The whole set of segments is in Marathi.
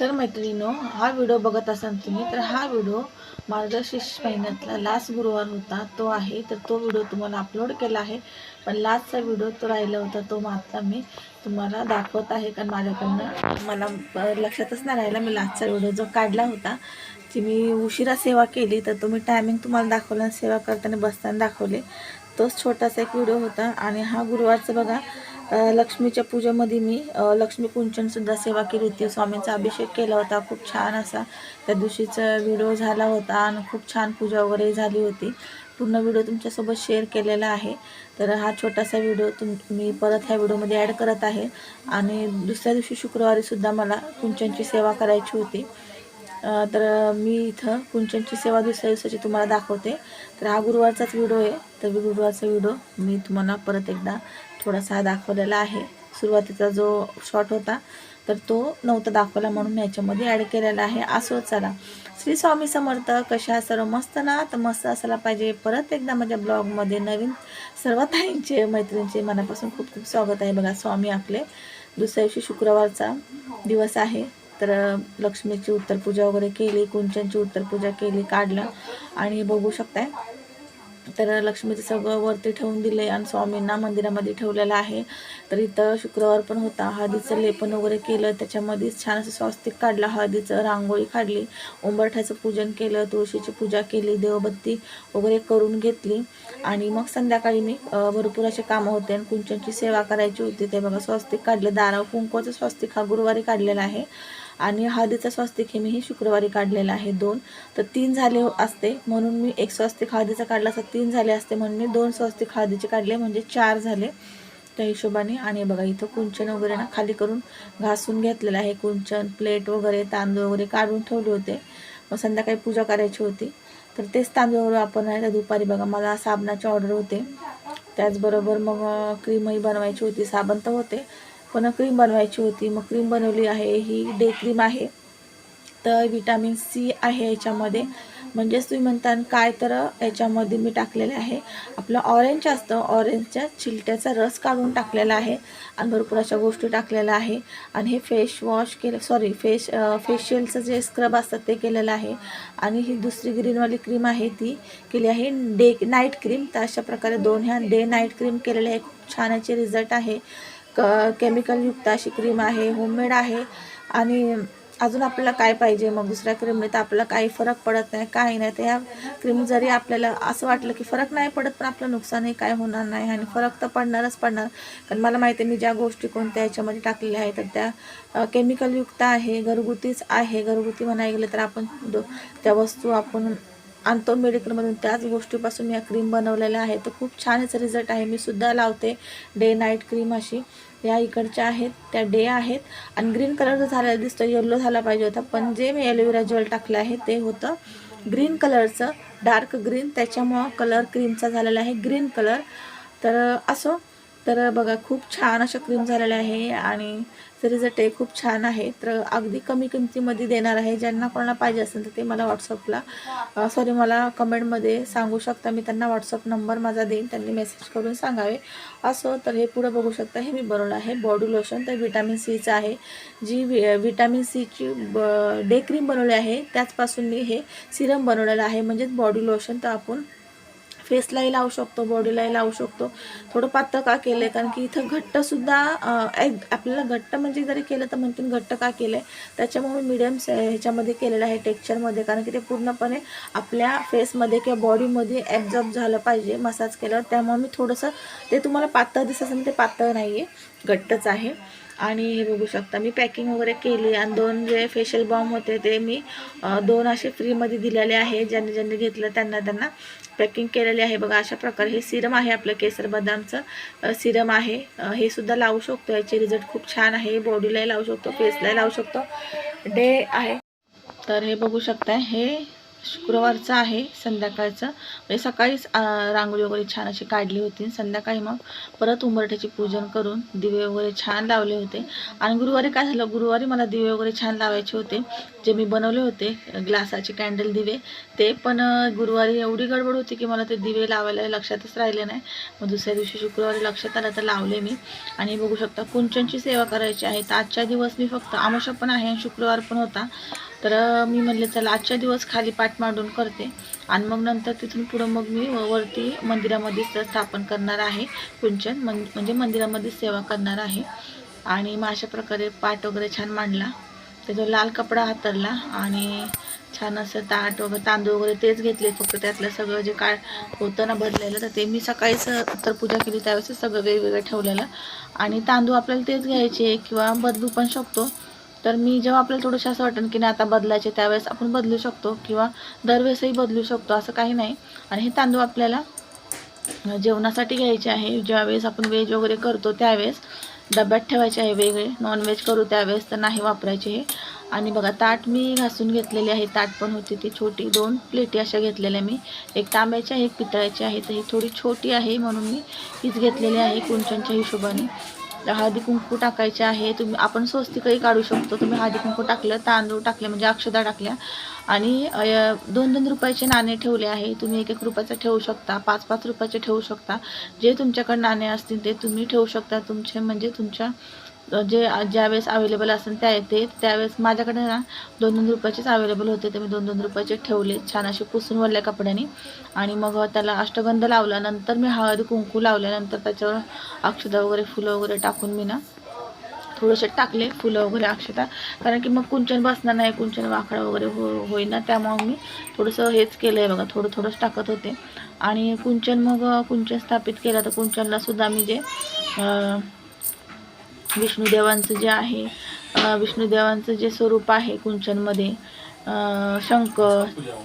तर मैत्रिणीनो हा व्हिडिओ बघत असाल तुम्ही तर हा व्हिडिओ मार्गशीर्ष महिन्यातला लास्ट गुरुवार होता तो आहे तर तो व्हिडिओ तुम्हाला अपलोड केला आहे. पण लास्टचा व्हिडिओ तो राहिला होता तो मात्र मी तुम्हाला दाखवत आहे कारण माझ्याकडनं मला लक्षातच नाही राहिला मी लास्टचा व्हिडिओ जो काढला होता ती मी उशिरा सेवा केली तर तुम्ही टायमिंग तुम्हाला दाखवलं आणि सेवा करताना बसताना दाखवले. तोच छोटासा एक व्हिडिओ होता आणि हा गुरुवारचं बघा लक्ष्मीच्या पूजेमध्ये मी लक्ष्मी कुंचनसुद्धा सेवा केली होती. स्वामींचा अभिषेक केला होता. खूप छान असा त्या दिवशीचा व्हिडिओ झाला होता आणि खूप छान पूजा वगैरे झाली होती. पूर्ण व्हिडिओ तुमच्यासोबत शेअर केलेला आहे. तर हा छोटासा व्हिडिओ तुम मी परत ह्या व्हिडिओमध्ये ॲड करत आहे. आणि दुसऱ्या दिवशी शुक्रवारीसुद्धा मला कुंचनची सेवा करायची होती. तर मी इथं कुंचनची सेवा दुसऱ्या दिवसाची तुम्हाला दाखवते. तर हा गुरुवारचाच व्हिडिओ आहे. तर गुरुवारचा व्हिडिओ मी तुम्हाला परत एकदा थोडासा हा दाखवलेला आहे. सुरुवातीचा जो शॉट होता तर तो नव्हता दाखवला म्हणून मी याच्यामध्ये ॲड केलेला आहे. असो चला. श्री स्वामी समर्थ कशा सर्व मस्त ना? तर मस्त असायला पाहिजे. परत एकदा माझ्या ब्लॉगमध्ये नवीन सर्व ताईंचे मैत्रिणींचे मनापासून खूप खूप स्वागत आहे. बघा स्वामी आपले दुसऱ्या दिवशी शुक्रवारचा दिवस आहे. तर लक्ष्मीची उत्तरपूजा वगैरे केली कुंचनची उत्तरपूजा केली काढलं आणि बघू शकताय. तर लक्ष्मीचं सगळं वरती ठेवून दिले आणि स्वामींना मंदिरामध्ये ठेवलेलं आहे. तर इथं शुक्रवार पण होता. हळदीचं लेपन वगैरे केलं. त्याच्यामध्येच छान असं स्वास्तिक काढलं. हळदीचं रांगोळी काढली. उंबरठ्याचं पूजन केलं. तुळशीची पूजा केली. देवबत्ती वगैरे करून घेतली. आणि मग संध्याकाळी मी भरपूर असे कामं होते आणि कुंचनची सेवा करायची होती. ते बघा स्वस्तिक काढलं. दाराव कुंकवाचं स्वस्तिक हा गुरुवारी काढलेला आहे. आणि हळदीचा स्वस्तिक हे मी शुक्रवारी काढलेला आहे दोन. तर तीन झाले असते म्हणून मी एक स्वस्तिक हळदीचा काढला असता तीन झाले असते म्हणून मी दोन स्वस्तिक हळदीचे काढले म्हणजे चार झाले. त्या हिशोबाने आणि बघा इथं कुंचन वगैरे ना खाली करून घासून घेतलेलं आहे कुंचन प्लेट वगैरे तांदूळ वगैरे काढून ठेवले होते. मग संध्याकाळी पूजा करायची होती. तर तेच तांदूळ वगैरे वापरणार आहे. दुपारी बघा मला साबणाचे ऑर्डर होते. त्याचबरोबर मग क्रीमही बनवायची होती. साबण तर होते. पण क्रीम बनवायची होती. मग क्रीम बनवली आहे. ही डे क्रीम आहे. तर विटॅमिन सी आहे याच्यामध्ये. म्हणजेच तुम्ही म्हणता काय तर याच्यामध्ये मी टाकलेले आहे. आपलं ऑरेंज असतं. ऑरेंजच्या चिलट्याचा रस काढून टाकलेला आहे. आणि भरपूर अशा गोष्टी टाकलेल्या आहे. आणि हे फेश वॉश केलं सॉरी फेश फेशियलचं जे स्क्रब असतात ते केलेलं आहे. आणि ही दुसरी ग्रीनवाली क्रीम आहे ती केली आहे. डे नाईट क्रीम तर अशा प्रकारे दोन ह्या डे नाईट क्रीम केलेले आहे. खूप छान याचे रिझल्ट आहे. क केमिकलयुक्त अशी क्रीम आहे होममेड आहे. आणि अजून आपल्याला काय पाहिजे? मग दुसऱ्या क्रीमने तर आपल्याला काही फरक पडत नाही काही नाही. तर ह्या क्रीम जरी आपल्याला असं वाटलं की फरक नाही पडत पण आपलं नुकसानही काय होणार नाही आणि फरक तर पडणारच पडणार. कारण मला माहिती आहे मी ज्या गोष्टी कोणत्या याच्यामध्ये टाकलेल्या आहेत तर त्या केमिकलयुक्त आहे घरगुतीच आहे. घरगुती म्हणायला गेलं तर आपण दो त्या वस्तू आपण आणतो मेडिकलमधून त्याच गोष्टीपासून या क्रीम बनवलेल्या आहे. तर खूप छान रिझल्ट आहे. मी सुद्धा लावते. डे नाईट क्रीम अशी. या इकडच्या आहेत त्या डे आहेत. आणि ग्रीन कलर जो झालेला दिसतो येल्लो झाला पाहिजे होता. पण जे मी ॲलोवेरा जेल टाकलं आहे ते होतं ग्रीन कलरचं डार्क ग्रीन त्याच्यामुळं कलर क्रीमचा झालेला आहे ग्रीन कलर तर असो तर बघा खूप छान अशा क्रीम झालेल्या आहे. आणि तरी जटे खूप छान आहे तर अगदी कमी किमतीमध्ये देणार आहे. ज्यांना कोणाला पाहिजे असेल तर ते मला व्हॉट्सअपला सॉरी मला कमेंटमध्ये सांगू शकता. मी त्यांना व्हॉट्सअप नंबर माझा देईन त्यांनी मेसेज करून सांगावे. असो तर हे पुढं बघू शकता. हे मी बनवलं आहे. बॉडी लोशन तर व्हिटॅमिन सीचं आहे. जी वि व्हिटॅमिन सीची ब डे क्रीम बनवली आहे. त्याचपासून मी हे सिरम बनवलेलं आहे. म्हणजेच बॉडी लोशन तर आपण फेसलाही लावू शकतो बॉडीलाही लावू शकतो. थोडं पातळ का केलं आहे कारण की इथं घट्टसुद्धा एक आपल्याला घट्ट म्हणजे जरी केलं तर म्हणतील घट्ट का केलं आहे त्याच्यामुळे मीडियम ह्याच्यामध्ये केलेलं आहे टेक्स्चरमध्ये कारण की ते पूर्णपणे आपल्या फेसमध्ये किंवा बॉडीमध्ये ॲब्झॉर्ब झालं पाहिजे मसाज केल्यावर. त्यामुळे मी थोडंसं ते तुम्हाला पातळ दिसत असेल ते पातळ नाही आहे घट्टच आहे. आणि हे बघू शकता मी पॅकिंग वगैरे केली आणि दोन जे फेशियल बॉम होते ते मी दोन असे फ्रीमध्ये दिलेले आहे. ज्यांनी ज्यांनी घेतलं त्यांना त्यांना पॅकिंग केलेले आहे. बघा अशा प्रकारे हे सिरम आहे आपलं केसर बदामचं. सिरम आहे. हे सुद्धा लावू शकतो. याचे रिझल्ट खूप छान आहे. बॉडीलाही लावू शकतो फेसलाही लावू शकतो. डे आहे. तर हे बघू शकता हे शुक्रवारचं आहे संध्याकाळचं. म्हणजे सकाळीच रांगोळी वगैरे छान अशी काढली होती. संध्याकाळी मग परत उंबरठ्याचे पूजन करून दिवे वगैरे छान लावले होते. आणि गुरुवारी काय झालं? गुरुवारी मला दिवे वगैरे छान लावायचे होते. जे मी बनवले होते ग्लासाचे कॅन्डल दिवे ते पण गुरुवारी एवढी गडबड होती की मला ते दिवे लावायला लक्षातच राहिले नाही. मग दुसऱ्या दिवशी शुक्रवारी लक्षात आलं तर लावले मी. आणि बघू शकता कुंचनची सेवा करायची आहे. तर आजच्या दिवस मी फक्त आमोशा पण आहे आणि शुक्रवार पण होता. तर मी म्हणले चला आजच्या दिवस खाली पाठ मांडून करते. आणि मग नंतर तिथून पुढं मग मी व- वरती मंदिरामध्येच स्थापन करणार आहे. कुंचन मन म्हणजे मंदिरामध्येच सेवा करणार आहे. आणि मग अशा प्रकारे पाठ वगैरे छान मांडला. त्याचा लाल कपडा हातरला आणि छान असं ताट वगैरे तांदूळ वगैरे तेच घेतले. फक्त त्यातलं सगळं जे काय होतं ना भरलेलं तर ते मी सकाळीच तर पूजा केली त्यावेळेस सगळं वेगवेगळं ठेवलेलं. आणि तांदूळ आपल्याला तेच घ्यायचे किंवा बदलू पण शकतो. तर मी जेव्हा आपल्याला थोडंसं असं वाटेल की नाही आता बदलायचे त्यावेळेस आपण बदलू शकतो किंवा दरवेळेसही बदलू शकतो असं काही नाही. आणि हे तांदूळ आपल्याला जेवणासाठी घ्यायचे आहे. ज्यावेळेस आपण व्हेज वगैरे करतो त्यावेळेस डब्यात ठेवायचे आहे वेगळे. नॉनव्हेज करू त्यावेळेस तर नाही वापरायचे हे. आणि बघा ताट मी घासून घेतलेली आहे. ताट पण होती ती छोटी. दोन प्लेटी अशा घेतलेल्या मी. एक तांब्याची आहे एक पितळाची आहे. तर ही थोडी छोटी आहे म्हणून मी हीच घेतलेली आहे कुंचनच्या हिशोबाने. तर हळदी कुंकू टाकायचे आहे. तुम्ही आपण स्वस्तिकही काढू शकतो. तुम्ही हळदी कुंकू टाकलं तांदूळ टाकले म्हणजे अक्षदा टाकल्या. आणि दोन दोन रुपयाचे नाणे ठेवले आहे. तुम्ही एक एक रुपयाचं ठेवू शकता. पाच पाच रुपयाचे ठेवू शकता. जे तुमच्याकडे नाणे असतील ते तुम्ही ठेवू शकता. तुमचे म्हणजे तुमच्या जे ज्यावेळेस अवेलेबल असेल त्या येते. त्यावेळेस माझ्याकडे ना दोन दोन रुपयाचेच अवेलेबल होते. ते मी दोन दोन रुपयाचे ठेवले. छान असे पुसून वरल्या कपड्याने. आणि मग त्याला अष्टगंध लावला नंतर मी हळद कुंकू लावल्यानंतर त्याच्यावर अक्षता वगैरे फुलं वगैरे टाकून मी ना थोडेसे टाकले. फुलं वगैरे अक्षता. कारण की मग कुंचन बसणार नाही. कुंचन वाकडा वगैरे हो होईना. त्यामुळे मी थोडंसं हेच केलं आहे बघा. थोडं थोडंच टाकत होते. आणि कुंचन मग कुंचन स्थापित केलं. तर कुंचनलासुद्धा मी जे विष्णुदेवांचं जे आहे विष्णुदेवांचं जे स्वरूप आहे कुंचनमध्ये शंख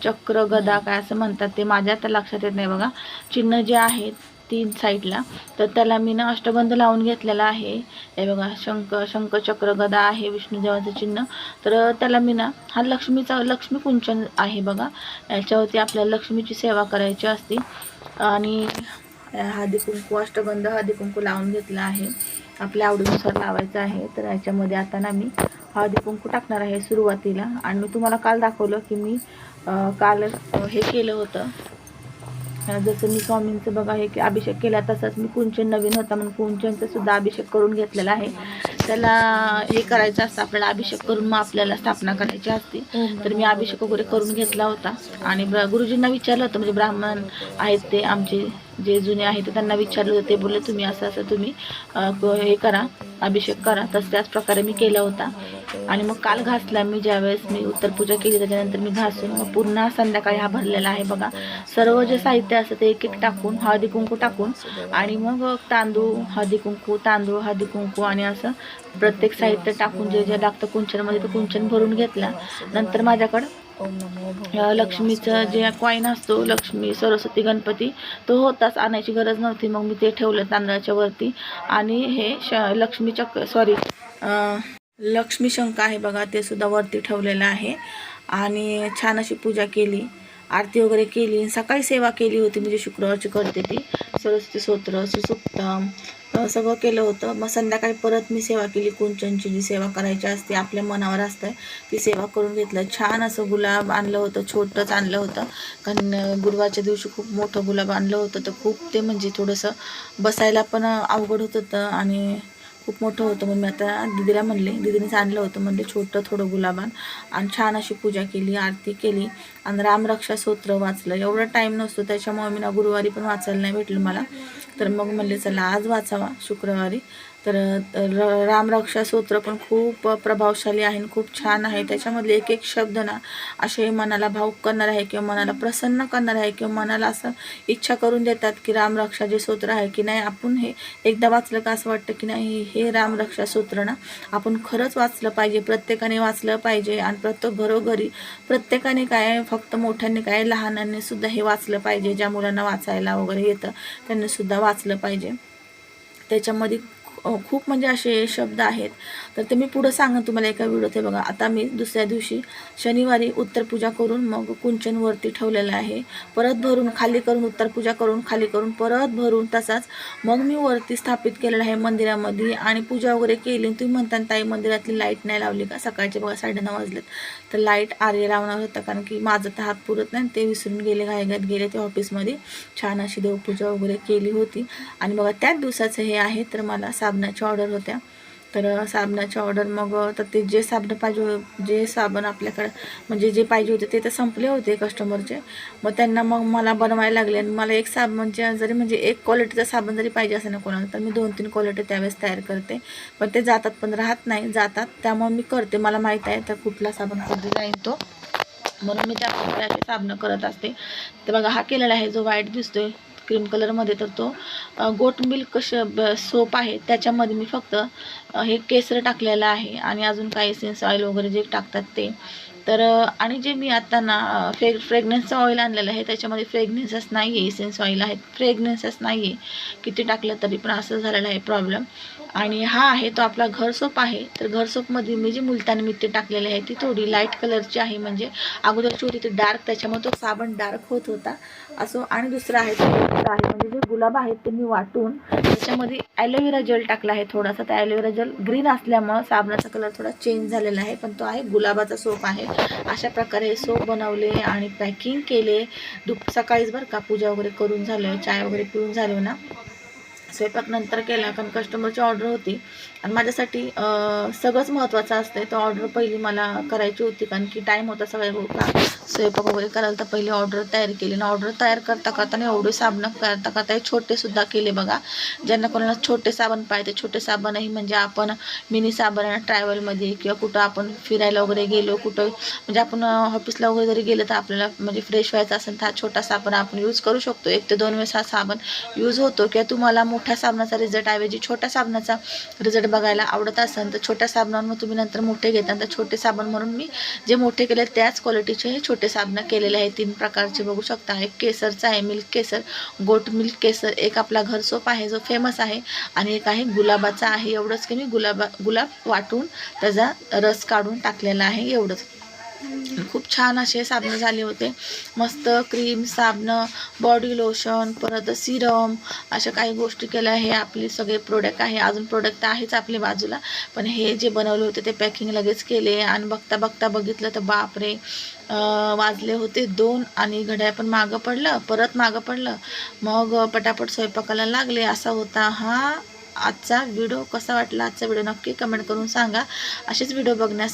चक्र गदा काय असं म्हणतात ते माझ्या आता लक्षात येत नाही बघा. चिन्ह जे आहेत तीन साईडला तर त्याला मी ना अष्टबंध लावून घेतलेला आहे. हे बघा शंख शंख चक्र गदा आहे विष्णुदेवाचं चिन्ह. तर त्याला मी ना हा लक्ष्मीचा लक्ष्मी कुंचन आहे बघा. याच्यावरती आपल्याला लक्ष्मीची सेवा करायची असते. आणि हळदी कुंकू अष्टगंध हळदी कुंकू लावून घेतला आहे. आपल्या आवडीनुसार लावायचं आहे. तर याच्यामध्ये आता ना मी हळदी कुंकू टाकणार आहे सुरुवातीला. आणि मी तुम्हाला काल दाखवलं की मी काल हे केलं होतं. जसं मी स्वामींचं बघा हे की अभिषेक केला तसंच मी कुंचन नवीन होता म्हणून कुंचनचा सुद्धा अभिषेक करून घेतलेला आहे. त्याला हे करायचं असतं आपल्याला अभिषेक करून मग आपल्याला स्थापना करायची असते. तर मी अभिषेक वगैरे करून घेतला होता. आणि गुरुजींना विचारलं होतं म्हणजे ब्राह्मण आहेत ते आमचे जे जुने आहेत ते त्यांना विचारलं होतं. ते बोलले तुम्ही असं असं तुम्ही हे करा अभिषेक करा. तसं त्याच प्रकारे मी केला होता. आणि मग काल घासला मी ज्यावेळेस मी उत्तर पूजा केली त्याच्यानंतर मी घासून मग पुन्हा संध्याकाळी हा भरलेला आहे बघा. सर्व जे साहित्य असतं ते एक एक टाकून हळदी कुंकू टाकून आणि मग तांदूळ हळदी कुंकू तांदूळ हळदी कुंकू आणि असं प्रत्येक साहित्य टाकून जे जे लागतं कुंचनमध्ये ते कुंचन भरून घेतला. नंतर माझ्याकडं लक्ष्मीचं जे कॉईन असतो लक्ष्मी सरस्वती गणपती तो होताच आणायची गरज नव्हती. मग मी ते ठेवलं तांदळाच्या वरती आणि हे श लक्ष्मी सॉरी लक्ष्मी शंख आहे बघा ते सुद्धा वरती ठेवलेलं आहे. आणि छान अशी पूजा केली आरती वगैरे केली सकाळी सेवा केली होती म्हणजे शुक्रवारची करते ती. सरस्वती स्तोत्र सुसुप्तम सगळं केलं होतं. मग संध्याकाळी परत मी सेवा केली कुंचनची जी सेवा करायची असते आपल्या मनावर असतं ती सेवा करून घेतलं. छान असं गुलाब आणलं होतं छोटंच आणलं होतं. कारण गुरुवारच्या दिवशी खूप मोठं गुलाब आणलं होतं तर खूप ते म्हणजे थोडंसं बसायला पण अवघड होत होतं. आणि खूप मोठं होतं. मग मी आता दिदीला म्हणले दिदीनेच आणलं होतं. म्हणले छोटं थोडं गुलाबान. आणि छान अशी पूजा केली आरती केली. आणि रामरक्षा स्तोत्र वाचलं. एवढा टाईम नसतो. त्याच्यामुळे मी ना गुरुवारी पण वाचायला नाही भेटलं मला. तर मग म्हणले चला आज वाचावा शुक्रवारी. तर र- रामरक्षा सूत्र पण खूप प्रभावशाली आहे आणि खूप छान आहे. त्याच्यामधले एक एक शब्द ना असे मनाला भावुक करणार आहे किंवा मनाला प्रसन्न करणार आहे किंवा मनाला असं इच्छा करून देतात की रामरक्षा जे सूत्र आहे की नाही आपण हे एकदा वाचलं का असं वाटतं की नाही हे रामरक्षा सूत्र ना आपण खरंच वाचलं पाहिजे प्रत्येकाने वाचलं पाहिजे आणि प्रत्येक घरोघरी प्रत्येकाने काय फक्त मोठ्यांनी काय लहानांनी सुद्धा हे वाचलं पाहिजे ज्या मुलांना वाचायला वगैरे येतं त्यांनी सुद्धा वाचलं पाहिजे. त्याच्यामध्ये खूप म्हणजे असे शब्द आहेत. तर ते मी पुढं सांगेन तुम्हाला एका व्हिडिओत. बघा आता मी दुसऱ्या दिवशी शनिवारी उत्तरपूजा करून मग कुंचनवरती ठेवलेलं आहे. परत भरून खाली करून उत्तरपूजा करून खाली करून परत भरून तसाच मग मी वरती स्थापित केलेलं आहे मंदिरामध्ये आणि पूजा वगैरे केली. तुम्ही म्हणता ताई मंदिरातली लाइट नाही लावली का? सकाळचे बघा साडेनऊ वाजलेत. तर लाइट आर्य लावणार होतं कारण की माझं तर हात पुरत नाही ते विसरून गेले घाईघाईत गेले ते ऑफिसमध्ये. छान अशी देवपूजा वगैरे केली होती. आणि बघा त्याच दिवसाचं हे आहे तर मला साबणाच्या ऑर्डर होत्या. तर साबणाच्या ऑर्डर मग तर ते जे साबणं पाहिजे जे साबण आपल्याकडं म्हणजे जे पाहिजे होते ते तर संपले होते कस्टमरचे मग त्यांना मग मला बनवायला लागले आणि मला एक साबणच्या जरी म्हणजे एक क्वालिटीचा साबण जरी पाहिजे असेल ना कोणाला तर मी दोन तीन क्वालिटी त्यावेळेस तयार करते. पण ते जातात पण राहत नाही जातात. त्यामुळे मी करते. मला माहीत आहे तर कुठला साबण कधी जाईल तो. म्हणून मी त्या साबणं करत असते. तर बघा हा केलेला आहे जो व्हाईट दिसतोय. क्रीम कलरमध्ये तर तो गोट मिल्क सोप आहे त्याच्यामध्ये मी फक्त हे केसर टाकलेलं आहे आणि अजून काही सेन्स ऑइल वगैरे जे टाकतात ते. तर आणि जे मी आता ना फ्रे फ्रेग्रन्सचं ऑइल आणलेलं आहे त्याच्यामध्ये फ्रेग्रन्सच नाही आहे इसेन्स ऑइल आहेत. फ्रेग्रन्सच नाही आहे किती टाकलं तरी पण असं झालेलं आहे प्रॉब्लेम आणि हा आहे तो आपला घर सोप आहे. तर घर सोपमध्ये मी जी मुलतानी मिठी टाकलेली आहे ती थोडी लाइट कलरची आहे. म्हणजे अगोदरची होती ती डार्क त्याच्यामुळे तो साबण डार्क होत होता. असो आणि दुसरं आहे आहे. म्हणजे जे गुलाब आहेत ते मी वाटून त्याच्यामध्ये ॲलोवेरा जेल टाकला आहे थोडासा. त्या ॲलोवेरा जेल ग्रीन असल्यामुळं साबणाचा कलर थोडा चेंज झालेला आहे. पण तो आहे गुलाबाचा सोप आहे. अशा प्रकारे सोप बनवले आणि पॅकिंग केले. दुप सकाळीच बरं का पूजा वगैरे करून झालं. चाय वगैरे पिऊन झालो ना. स्वयंपाक नंतर केला. कारण कस्टमरची ऑर्डर होती. आणि माझ्यासाठी सगळंच महत्त्वाचं असतं तर ऑर्डर पहिली मला करायची होती कारण की टाईम होता सगळ्या गोष्टी स्वयंपाक वगैरे करायला तर पहिली ऑर्डर तयार केली. ना ऑर्डर तयार करता करताना एवढे साबणं करता करता हे छोटेसुद्धा केले बघा. ज्यांना कोणाला छोटे साबण पाहिजे छोटे साबणही म्हणजे आपण मिनी साबण ट्रॅव्हलमध्ये किंवा कुठं आपण फिरायला वगैरे गेलो कुठं म्हणजे आपण ऑफिसला वगैरे जरी गेलं तर आपल्याला म्हणजे फ्रेश व्हायचं असेल तर हा छोटा साबण आपण यूज करू शकतो. एक ते दोन वेळेस हा साबण यूज होतो किंवा तुम्हाला मोठ्या साबणाचा रिझल्ट ऐवजी छोट्या साबणाचा रिझल्ट बघायला आवडत असेल तर छोट्या साबणांवर मग तुम्ही नंतर मोठे घेता. तर छोटे साबण म्हणून मी जे मोठे केले त्याच क्वालिटीचे हे छोटे साबणं केलेले आहे तीन प्रकारचे बघू शकता. एक केसरचा आहे मिल्क केसर. गोट मिल्क केसर एक आपला घर सोप आहे जो फेमस आहे. आणि एक आहे गुलाबाचा आहे. एवढंच की मी गुलाबा गुलाब वाटून त्याचा रस काढून टाकलेला आहे एवढंच. खूप छान असे साबणं झाले होते. मस्त क्रीम साबणं बॉडी लोशन परत सिरम अशा काही गोष्टी केल्या. हे आपले सगळे प्रोडक्ट आहे. अजून प्रोडक्ट आहेच आपल्या बाजूला. पण हे जे बनवले होते ते पॅकिंग लगेच केले. आणि बघता बघता बघितलं तर बापरे! वाजले होते दोन आणि घड्याळ पण मागं पडलं परत मागं पडलं. मग पटापट स्वयंपाकाला लागले. असा होता हा आजचा व्हिडिओ कसा वाटला आजचा व्हिडिओ नक्की कमेंट करून सांगा. असेच व्हिडिओ बघण्यासाठी